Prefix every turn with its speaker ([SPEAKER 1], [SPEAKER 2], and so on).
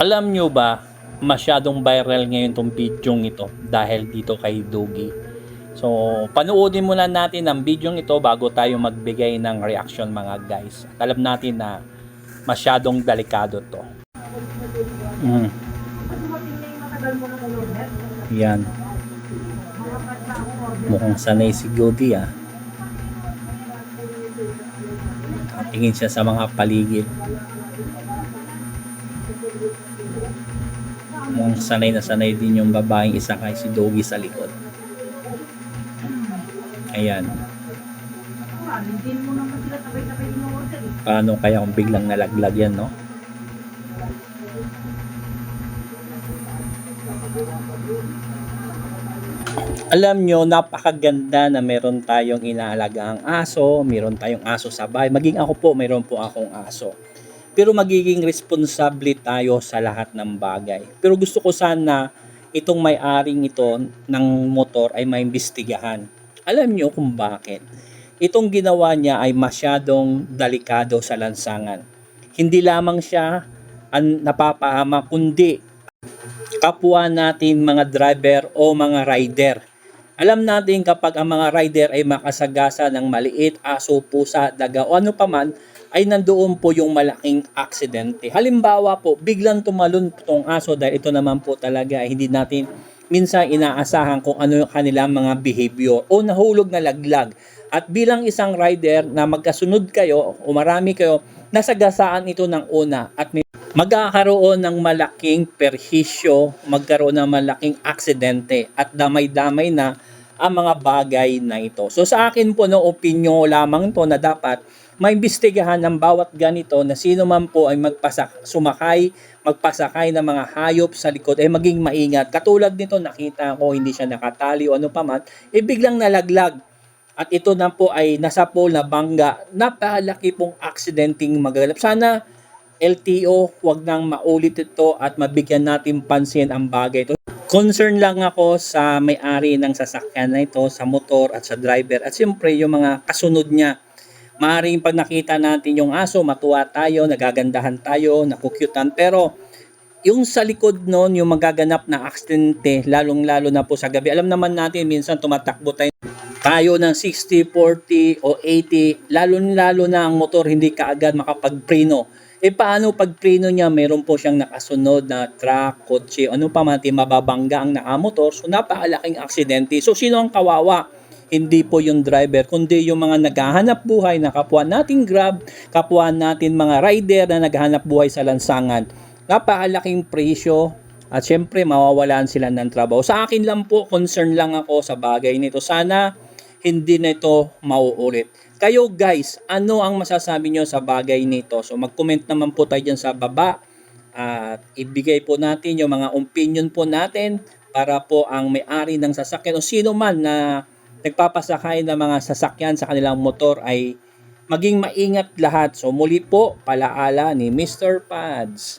[SPEAKER 1] Alam nyo ba, masyadong viral ngayon tong video ito dahil dito kay Dogi. So, panuodin muna natin ang video ito bago tayo magbigay ng reaction mga guys. At alam natin na masyadong delikado to. Mm. Yan. Mukhang sanay si Godi ah. Tingin siya sa mga paligid. Mukhang sanay na sanay din yung babaeng isa kay si Dogi sa likod. Ayan. Paano kaya kung biglang nalaglag yan, no? Alam nyo, napakaganda na meron tayong inaalagang aso, meron tayong aso sa bahay. Maging ako po, meron po akong aso. Pero magiging responsable tayo sa lahat ng bagay. Pero gusto ko sana itong may-aring ito ng motor ay maimbestigahan. Alam nyo kung bakit? Itong ginawa niya ay masyadong delikado sa lansangan. Hindi lamang siya ang napapahama, kundi kapwa natin mga driver o mga rider. Alam natin kapag ang mga rider ay makasagasa ng maliit, aso, pusa, daga o ano paman, ay nandoon po yung malaking aksidente. Halimbawa po, biglang tumalon tong aso dahil ito naman po talaga ay hindi natin minsan inaasahan kung ano yung kanilang mga behavior o nahulog na laglag. At bilang isang rider na magkasunod kayo o marami kayo, nasagasaan ito ng una at magkakaroon ng malaking perhisyo, magkaroon ng malaking aksidente at damay-damay na ang mga bagay na ito. So sa akin po no opinyon lamang to na dapat maimbestigahan ng bawat ganito na sino man po ay magpasak sumakay, magpasakay ng mga hayop sa likod ay maging maingat. Katulad nito nakita ko hindi siya nakatali o ano pa man, eh biglang nalaglag. At ito na po ay nasa pole na bangga. Napakalaki pong aksidenteng magaganap. Sana LTO, wag nang maulit ito at mabigyan natin pansin ang bagay ito. Concern lang ako sa may-ari ng sasakyan na ito, sa motor at sa driver at siyempre yung mga kasunod niya. Maaaring pag nakita natin yung aso, matuwa tayo, nagagandahan tayo, nakukyutan. Pero yung sa likod noon, yung magaganap na aksidente, lalong-lalo na po sa gabi. Alam naman natin, minsan tumatakbo tayo tayo ng 60, 40 o 80, lalo-lalo na ang motor hindi kaagad makapagpreno. E paano pag preno niya, meron po siyang nakasunod na truck, kotse, ano pa man, mababangga ang nakamotor. So napakalaking aksidente. So sino ang kawawa? Hindi po yung driver, kundi yung mga naghahanap buhay na kapwa nating grab, kapwa natin mga rider na naghahanap buhay sa lansangan. Napakalaking presyo at syempre mawawalan sila ng trabaho. Sa akin lang po, concern lang ako sa bagay nito. Sana hindi na ito mauulit. Kayo guys, ano ang masasabi nyo sa bagay nito? So mag-comment naman po tayo dyan sa baba at ibigay po natin yung mga opinion po natin para po ang may-ari ng sasakyan o sino man na nagpapasakay ng mga sasakyan sa kanilang motor ay maging maingat lahat. So muli po, palaala ni Mr. Pads.